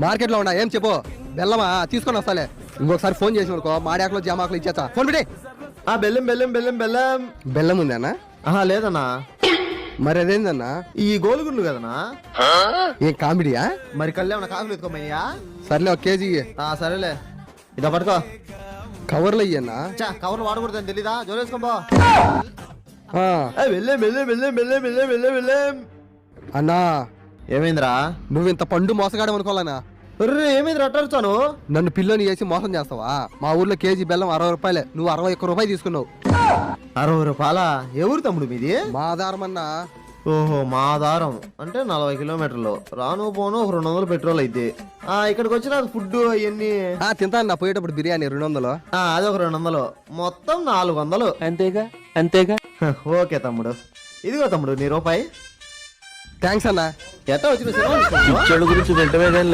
మార్కెట్లో ఉన్నా. ఏం చెప్పు? బెల్లమా? తీసుకొని వస్తాలే. ఇంకొకసారి ఫోన్ చేసి అనుకో మాడాకులు జామాకులు ఇచ్చేస్తా. ఫోన్ పెట్టి. ఆ బెల్లం బెల్లం బెల్లం బెల్లం. బెల్లం ఉందన్నా? ఆహా లేదన్నా. మరి అదేందన్నా? ఈ గోలుగుండ్లు కదనా ఏం కామెడీయా? మరి కళ్యాణ కాకులు ఎత్తుకోమయ్యా? సర్లే ఒక కేజీ ఇయ్యి. ఆ సరేలే. ఇదో పట్టుకో. కవర్లు ఇయ్యన్నా? చా కవర్లు వాడకూడదని తెలీదా? జోలేసుకోబో ఆ, వెళ్ళే వెళ్ళే వెళ్ళే వెళ్ళే వెళ్ళే వెళ్ళే వెళ్ళే. అన్నా ఏమైందిరా? నువ్వు ఇంత పండు మోసగాడం అనుకోవాలనా? ఏమైంది నన్ను పిల్లని చేసి మోసం చేస్తావా? మా ఊర్లో కేజీ బెల్లం అరవై రూపాయలే. నువ్వు అరవై ఒక్క రూపాయి తీసుకున్నావు. అరవై రూపాయల? ఎవరు తమ్ముడు మీది? మా ఆధారం అన్నా. ఓహో మా ఆధారం అంటే నలభై కిలోమీటర్లు. రాను పోను ఒక రెండు వందలు పెట్రోల్ అయితే. ఆ ఇక్కడికి వచ్చి నాకు ఫుడ్ అవన్నీ. ఆ తింటాను నా పోయేటప్పుడు బిర్యానీ రెండు వందలు. ఆ, అది ఒక రెండు వందలు. మొత్తం నాలుగు వందలు. అంతేగా? అంతేగా? ఓకే తమ్ముడు. ఇదిగో తమ్ముడు నీ రూపాయి. థ్యాంక్స్ అన్నా. చేత వచ్చిన సినిమా చెడు గురించి తింటమే కానీ